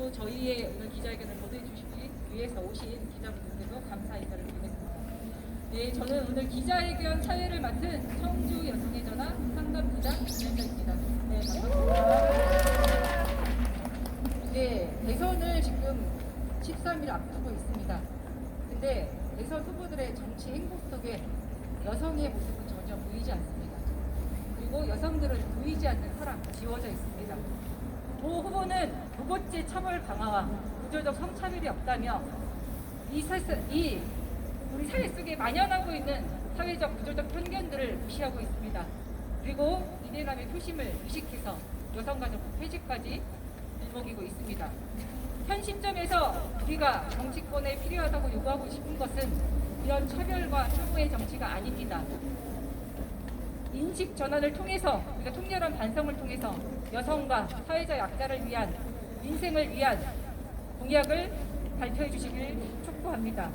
또 저희의 오늘 기자회견을 보도해 주시기 위해서 오신 기자분들께도 감사 인사를 드리겠습니다. 네, 저는 오늘 기자회견 사회를 맡은 청주 여성의 전화 상담부장 김현정입니다. 네, 반갑습니다. 네, 대선을 지금 13일 앞두고 있습니다. 근데 대선 후보들의 정치 행보 속에 여성의 모습은 전혀 보이지 않습니다. 그리고 여성들은 보이지 않는 사람 지워져 있습니다. 모 후보는 무고죄 처벌 강화와 구조적 성차별이 없다며 이, 사, 이 우리 사회 속에 만연하고 있는 사회적 구조적 편견들을 무시하고 있습니다. 그리고 이대남의 표심을 의식해서 여성가족부 폐지까지 일먹이고 있습니다. 현 시점에서 우리가 정치권에 필요하다고 요구하고 싶은 것은 이런 차별과 혐오의 정치가 아닙니다. 인식 전환을 통해서 우리가 통렬한 반성을 통해서 여성과 사회적 약자를 위한 민생을 위한 공약을 발표해 주시길 촉구합니다.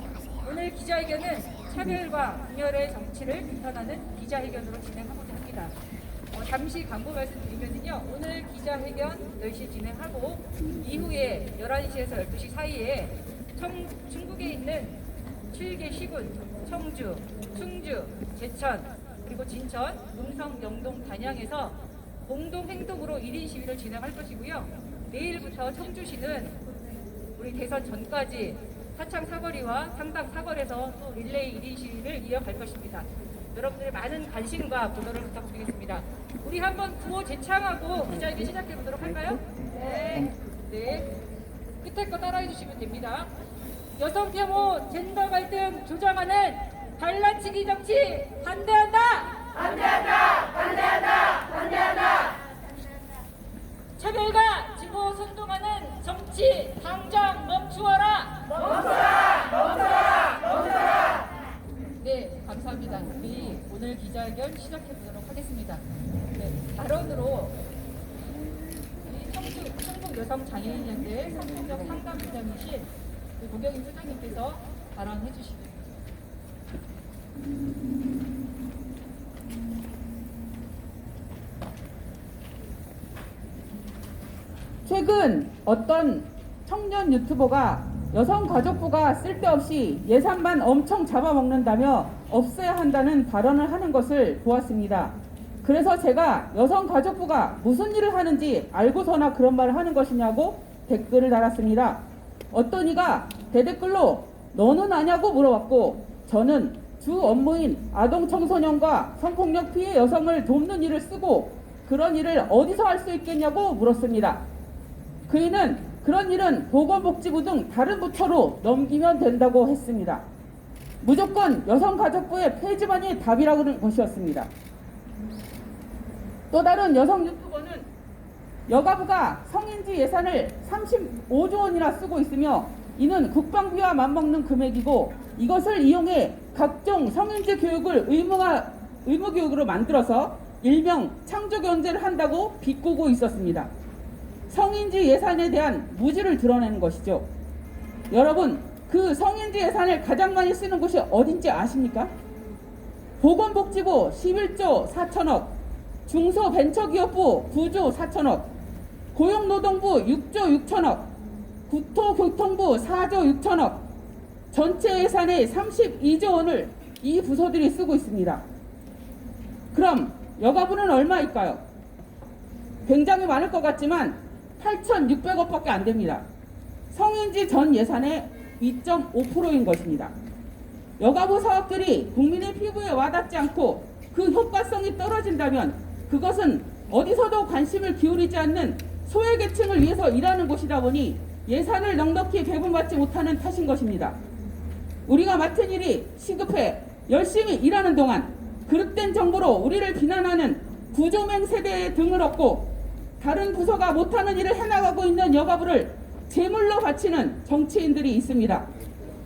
오늘 기자회견은 차별과 분열의 정치를 비판하는 기자회견으로 진행하고자 합니다. 어, 잠시 광고 말씀드리면요. 오늘 기자회견 10시 진행하고 이후에 11시에서 12시 사이에 청, 중국에 있는 7개 시군, 청주, 충주, 제천, 그리고 진천, 음성, 영동, 단양에서 공동 행동으로 1인 시위를 진행할 것이고요. 내일부터 청주시는 우리 대선 전까지 사창 사거리와 상당 사거리에서 또 릴레이 1인 시위를 이어갈 것입니다. 여러분들의 많은 관심과 보도를 부탁드리겠습니다. 우리 한번 구호 제창하고 기자회견 시작해 보도록 할까요? 네. 네. 끝에 거 따라해 주시면 됩니다. 여성 혐오, 젠더 갈등 조장하는 발라치기 정치 반대한다! 차별과 지고 정치 당장 멈추어라! 멈춰라! 멈춰라! 멈춰라! 네, 감사합니다. 우리 오늘 기자회견 시작해 보도록 하겠습니다. 네, 발언으로 우리 청주 충북 여성 장애인연대 성공적 상담 부장이신 고경인 소장님께서 발언해 주시겠습니다. 최근 어떤 청년 유튜버가 여성가족부가 쓸데없이 예산만 엄청 잡아먹는다며 없애야 한다는 발언을 하는 것을 보았습니다. 그래서 제가 여성가족부가 무슨 일을 하는지 알고서나 그런 말을 하는 것이냐고 댓글을 달았습니다. 어떤 이가 대댓글로 너는 아냐고 물어봤고 저는 주 업무인 아동 청소년과 성폭력 피해 여성을 돕는 일을 쓰고 그런 일을 어디서 할 수 있겠냐고 물었습니다. 그이는 그런 일은 보건복지부 등 다른 부처로 넘기면 된다고 했습니다. 무조건 여성가족부의 폐지만이 답이라는 것이었습니다. 또 다른 여성 유튜버는 여가부가 성인지 예산을 35조 원이나 쓰고 있으며 이는 국방비와 맞먹는 금액이고 이것을 이용해 각종 성인지 교육을 의무화, 의무교육으로 만들어서 일명 창조경제를 한다고 비꼬고 있었습니다. 성인지 예산에 대한 무지를 드러내는 것이죠. 여러분, 그 성인지 예산을 가장 많이 쓰는 곳이 어딘지 아십니까? 보건복지부 11조 4천억, 중소벤처기업부 9조 4천억, 고용노동부 6조 6천억, 국토교통부 4조 6천억, 전체 예산의 32조 원을 이 부서들이 쓰고 있습니다. 그럼 여가부는 얼마일까요? 굉장히 많을 것 같지만 8,600억밖에 안 됩니다. 성인지 전 예산의 2.5%인 것입니다. 여가부 사업들이 국민의 피부에 와닿지 않고 그 효과성이 떨어진다면 그것은 어디서도 관심을 기울이지 않는 소외계층을 위해서 일하는 곳이다 보니 예산을 넉넉히 배분받지 못하는 탓인 것입니다. 우리가 맡은 일이 시급해 열심히 일하는 동안 그릇된 정보로 우리를 비난하는 구조맹 세대의 등을 얻고 다른 부서가 못하는 일을 해나가고 있는 여가부를 제물로 바치는 정치인들이 있습니다.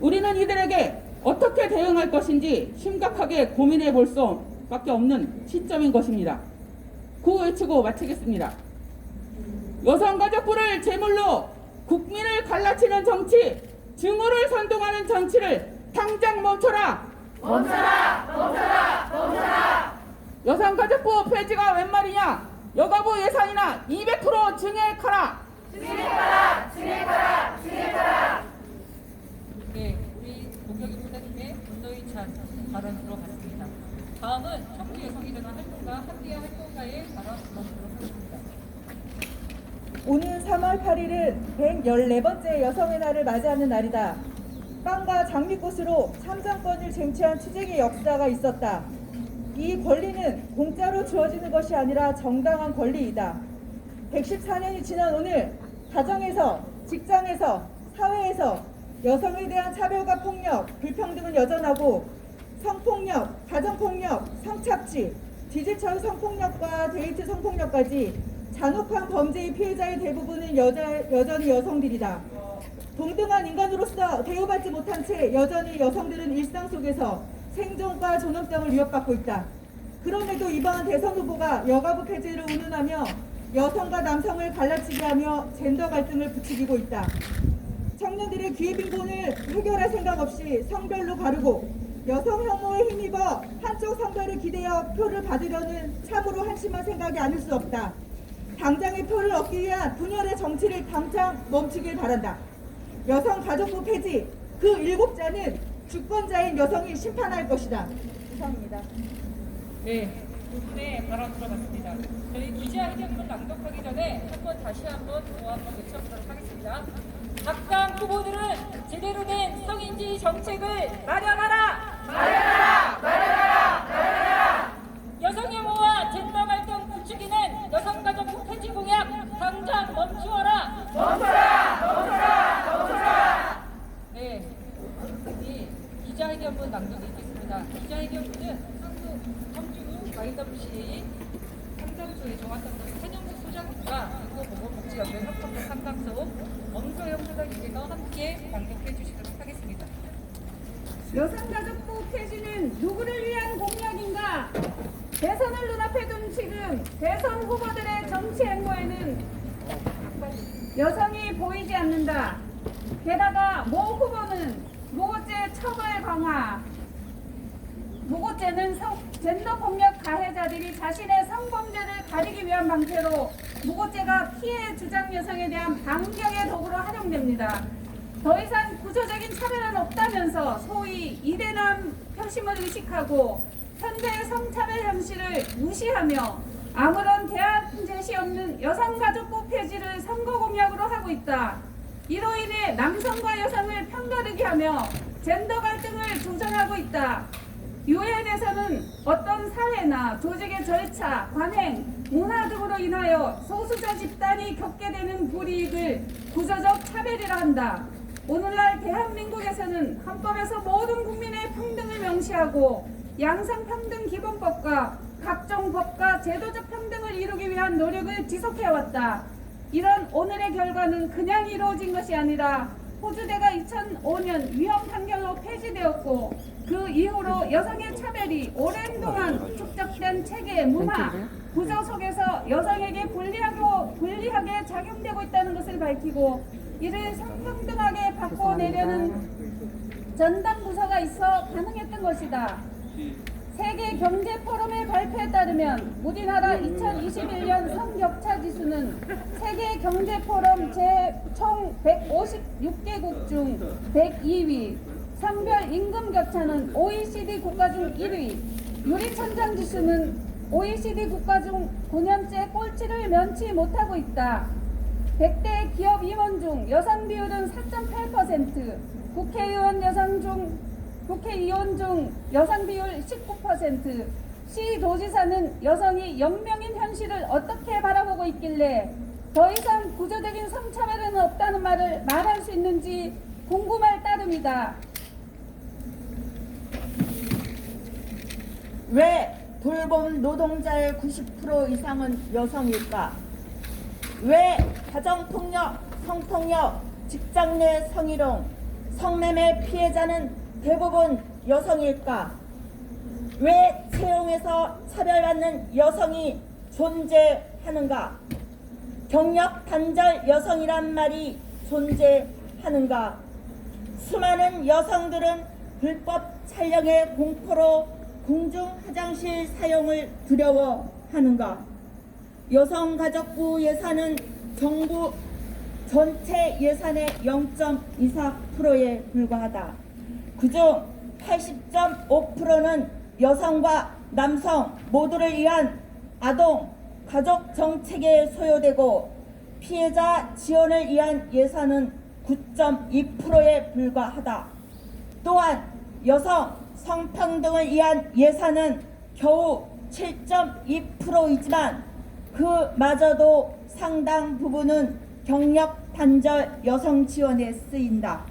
우리는 이들에게 어떻게 대응할 것인지 심각하게 고민해 볼 수밖에 없는 시점인 것입니다. 구호 외치고 마치겠습니다. 여성가족부를 제물로 국민을 갈라치는 정치, 증오를 선동하는 정치를 당장 멈춰라! 멈춰라! 멈춰라! 멈춰라! 여성가족부 폐지가 웬 말이냐? 여가부 예산이나 200% 증액하라. 증액하라. 증액하라. 증액하라. 네, 우리 공격인 부장님의 분노의 찬 발언 들어봤습니다. 다음은 청주 예성이라는 활동가 한디아 활동가의 발언으로 하겠습니다. 오는 3월 8일은 114번째 여성의 날을 맞이하는 날이다. 빵과 장미꽃으로 참정권을 쟁취한 투쟁의 역사가 있었다. 이 권리는 공짜로 주어지는 것이 아니라 정당한 권리이다. 114년이 지난 오늘 가정에서, 직장에서, 사회에서 여성에 대한 차별과 폭력, 불평등은 여전하고 성폭력, 가정폭력, 성착취, 디지털 성폭력과 데이트 성폭력까지 잔혹한 범죄의 피해자의 대부분은 여자, 여전히 여성들이다. 동등한 인간으로서 대우받지 못한 채 여전히 여성들은 일상 속에서 생존과 존엄 등을 위협받고 있다. 그럼에도 이번 대선 후보가 여가부 폐지를 운운하며 여성과 남성을 갈라치게 하며 젠더 갈등을 부추기고 있다. 청년들의 기회빈곤을 해결할 생각 없이 성별로 가르고 여성 혐오에 힘입어 한쪽 성별을 기대어 표를 받으려는 참으로 한심한 생각이 아닐 수 없다. 당장의 표를 얻기 위한 분열의 정치를 당장 멈추길 바란다. 여성 가족부 폐지 그 일곱 자는 주권자인 여성이 심판할 것이다. 이상입니다. 네, 두 분의 발언 들어봤습니다. 저희 기자회견문 낭독하기 전에 한 번 다시 한번 또 한번 외쳐보도록 하겠습니다. 각당 후보들은 제대로 된 성인지 정책을 마련하라! 마련하라! 마련하라! 마련하라! 여성 혐오와 젠더 갈등 부추기는 여성가족부 폐지 공약 당장 멈추어라! 네, 이 기자회견문 낭독이 있겠습니다. 기자회견문은 한국 청주 YWCA 상담소의 종합상담 한영국 소장님과 한국보건복지연맹 합동조 상담소 엄소영 소장님께서 함께 낭독해 주시도록 하겠습니다. 여성가족부 폐지는 누구를 위한 공약인가? 대선을 눈앞에 둔 지금 대선 후보들의 정치 행보에는 여성이 보이지 않는다. 게다가 모 후보는 무고죄 처벌 강화, 무고죄는 성, 젠더 폭력 가해자들이 자신의 성범죄를 가리기 위한 방패로 무고죄가 피해 주장 여성에 대한 반격의 도구로 활용됩니다. 더 이상 구조적인 차별은 없다면서 소위 이대남 표심을 의식하고 현재의 성차별 현실을 무시하며 아무런 대안 제시 없는 여성가족부 폐지를 선거 공약으로 하고 있다. 이로 인해 남성과 여성을 편가르게 하며 젠더 갈등을 조장하고 있다. 유엔에서는 어떤 사회나 조직의 절차, 관행, 문화 등으로 인하여 소수자 집단이 겪게 되는 불이익을 구조적 차별이라 한다. 오늘날 대한민국에서는 헌법에서 모든 국민의 평등을 명시하고 양성평등 기본법과 각종 법과 제도적 평등을 이루기 위한 노력을 지속해왔다. 이런 오늘의 결과는 그냥 이루어진 것이 아니라 호주대가 2005년 위험 판결로 폐지되었고 그 이후로 여성의 차별이 오랜 동안 축적된 체계, 문화, 구조 속에서 여성에게 불리하고 불리하게 작용되고 있다는 것을 밝히고 이를 성평등하게 바꿔내려는 전담 부서가 있어 가능했던 것이다. 세계 경제 포럼의 발표에 따르면 우리나라 2021년 성격차 지수는 세계 경제 포럼 제총 156개국 중 102위, 성별 임금 격차는 OECD 국가 중 1위, 유리천장 지수는 OECD 국가 중 9년째 꼴찌를 면치 못하고 있다. 100대 기업 임원 중 여성 비율은 4.8%, 국회의원 여성 중 국회의원 중 여성 비율 19%, 시 도지사는 여성이 영명인 현실을 어떻게 바라보고 있길래 더 이상 구조적인 성차별은 없다는 말을 말할 수 있는지 궁금할 따름이다. 왜 돌봄 노동자의 90% 이상은 여성일까? 왜 가정폭력, 성폭력, 직장 내 성희롱, 성매매 피해자는 대부분 여성일까? 왜 채용에서 차별받는 여성이 존재하는가? 경력 단절 여성이란 말이 존재하는가? 수많은 여성들은 불법 촬영의 공포로 공중 화장실 사용을 두려워하는가? 여성가족부 예산은 정부 전체 예산의 0.24%에 불과하다. 그중 80.5%는 여성과 남성 모두를 위한 아동 가족 정책에 소요되고 피해자 지원을 위한 예산은 9.2%에 불과하다. 또한 여성 성평등을 위한 예산은 겨우 7.2%이지만 그마저도 상당 부분은 경력 단절 여성 지원에 쓰인다.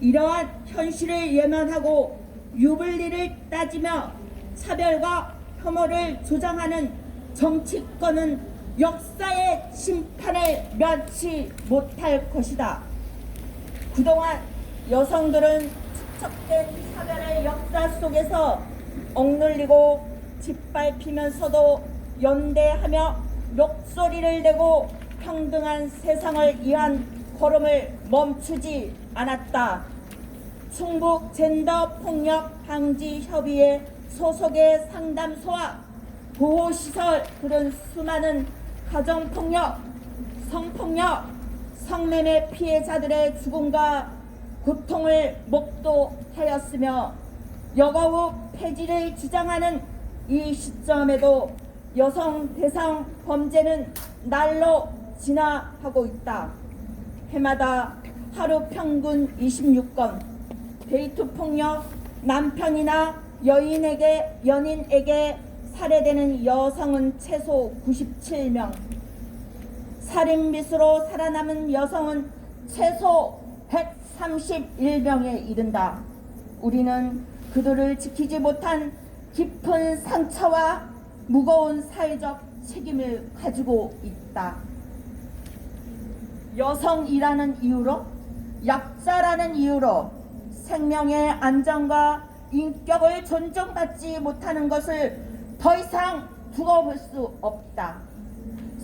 이러한 현실을 예면하고 유불리를 따지며 차별과 혐오를 조장하는 정치권은 역사의 심판을 면치 못할 것이다. 그동안 여성들은 축적된 차별의 역사 속에서 억눌리고 짓밟히면서도 연대하며 목소리를 내고 평등한 세상을 위한 걸음을 멈추지 않았다. 충북 젠더 폭력 방지 협의회 소속의 상담소와 보호시설 그런 수많은 가정폭력, 성폭력, 성매매 피해자들의 죽음과 고통을 목도하였으며 여가후 폐지를 주장하는 이 시점에도 여성 대상 범죄는 날로 진화하고 있다. 해마다 하루 평균 26건 데이트 폭력 남편이나 여인에게 연인에게 살해되는 여성은 최소 97명 살인 미수로 살아남은 여성은 최소 131명에 이른다. 우리는 그들을 지키지 못한 깊은 상처와 무거운 사회적 책임을 가지고 있다. 여성이라는 이유로 약자라는 이유로 생명의 안전과 인격을 존중받지 못하는 것을 더 이상 두고 볼 수 없다.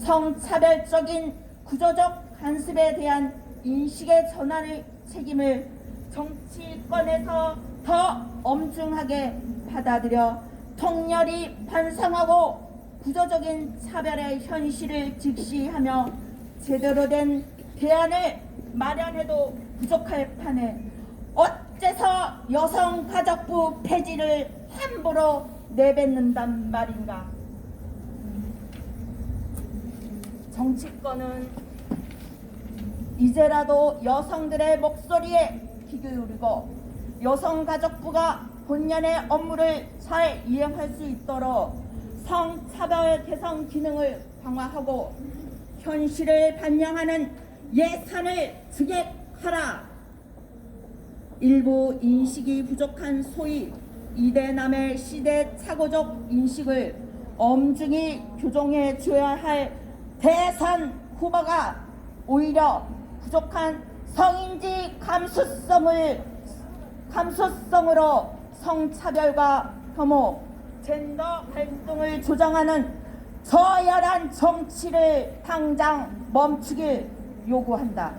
성차별적인 구조적 간섭에 대한 인식의 전환의 책임을 정치권에서 더 엄중하게 받아들여 통렬히 반성하고 구조적인 차별의 현실을 직시하며 제대로 된 대안을 마련해도 부족할 판에 어째서 여성가족부 폐지를 함부로 내뱉는단 말인가? 정치권은 이제라도 여성들의 목소리에 귀 기울이고 여성가족부가 본연의 업무를 잘 이행할 수 있도록 성차별 개선 기능을 강화하고 현실을 반영하는 예산을 증액하라. 일부 인식이 부족한 소위 이대남의 시대착오적 인식을 엄중히 교정해 줘야 할 대선 후보가 오히려 부족한 성인지 감수성을 감수성으로 성차별과 혐오, 젠더 활동을 조장하는 저열한 정치를 당장 멈추길 요구한다.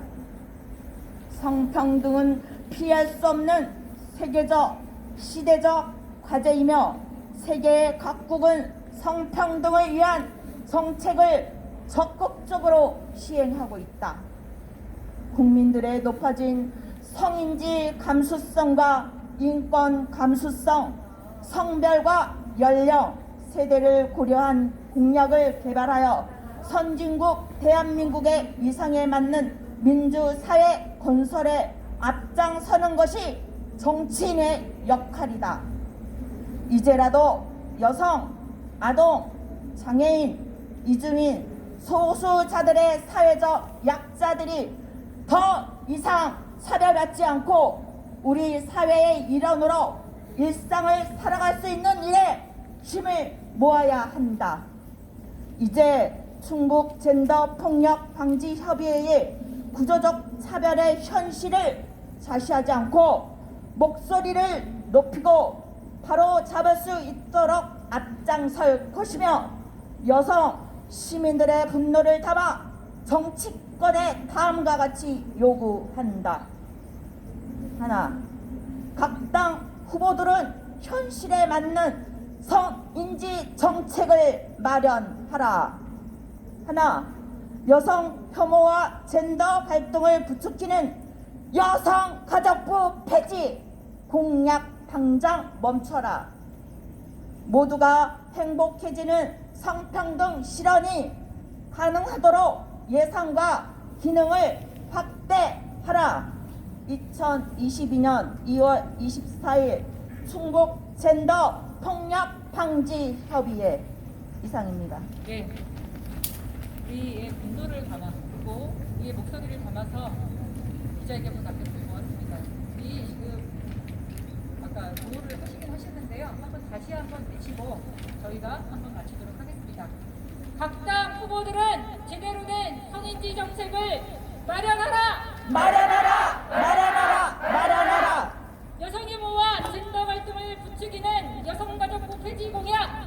성평등은 피할 수 없는 세계적, 시대적 과제이며 세계 각국은 성평등을 위한 정책을 적극적으로 시행하고 있다. 국민들의 높아진 성인지 감수성과 인권 감수성, 성별과 연령, 세대를 고려한 공약을 개발하여 선진국 대한민국의 위상에 맞는 민주사회 건설에 앞장서는 것이 정치인의 역할이다. 이제라도 여성, 아동, 장애인, 이주민, 소수자들의 사회적 약자들이 더 이상 차별받지 않고 우리 사회의 일원으로 일상을 살아갈 수 있는 일에 힘을 모아야 한다. 이제 충북 젠더 폭력 방지 협의회의 구조적 차별의 현실을 자시하지 않고 목소리를 높이고 바로 잡을 수 있도록 앞장설 것이며 여성 시민들의 분노를 담아 정치권에 다음과 같이 요구한다. 하나, 각 당 후보들은 현실에 맞는 성인지 정책을 마련하라. 하나, 여성 혐오와 젠더 활동을 부추기는 여성 가족부 폐지 공약 당장 멈춰라. 모두가 행복해지는 성평등 실현이 가능하도록 예산과 기능을 확대하라. 2022년 2월 24일 충북 젠더 폭력 방지 협의회 이상입니다. 예. 이의 분노를 담아 그리고 이의 목소리를 담아서 기자회견을 갖겠습니다. 고맙습니다. 이 지금 아까 조언을 하시긴 하셨는데요. 한번 다시 한번 내시고 저희가 한번 마치도록 하겠습니다. 각 당 후보들은 제대로 된 성인지 정책을 마련하라. 마련하라! 마련하라! 마련하라! 여성의 모와 진보 활동을 부추기는 여성가족부 폐지 공약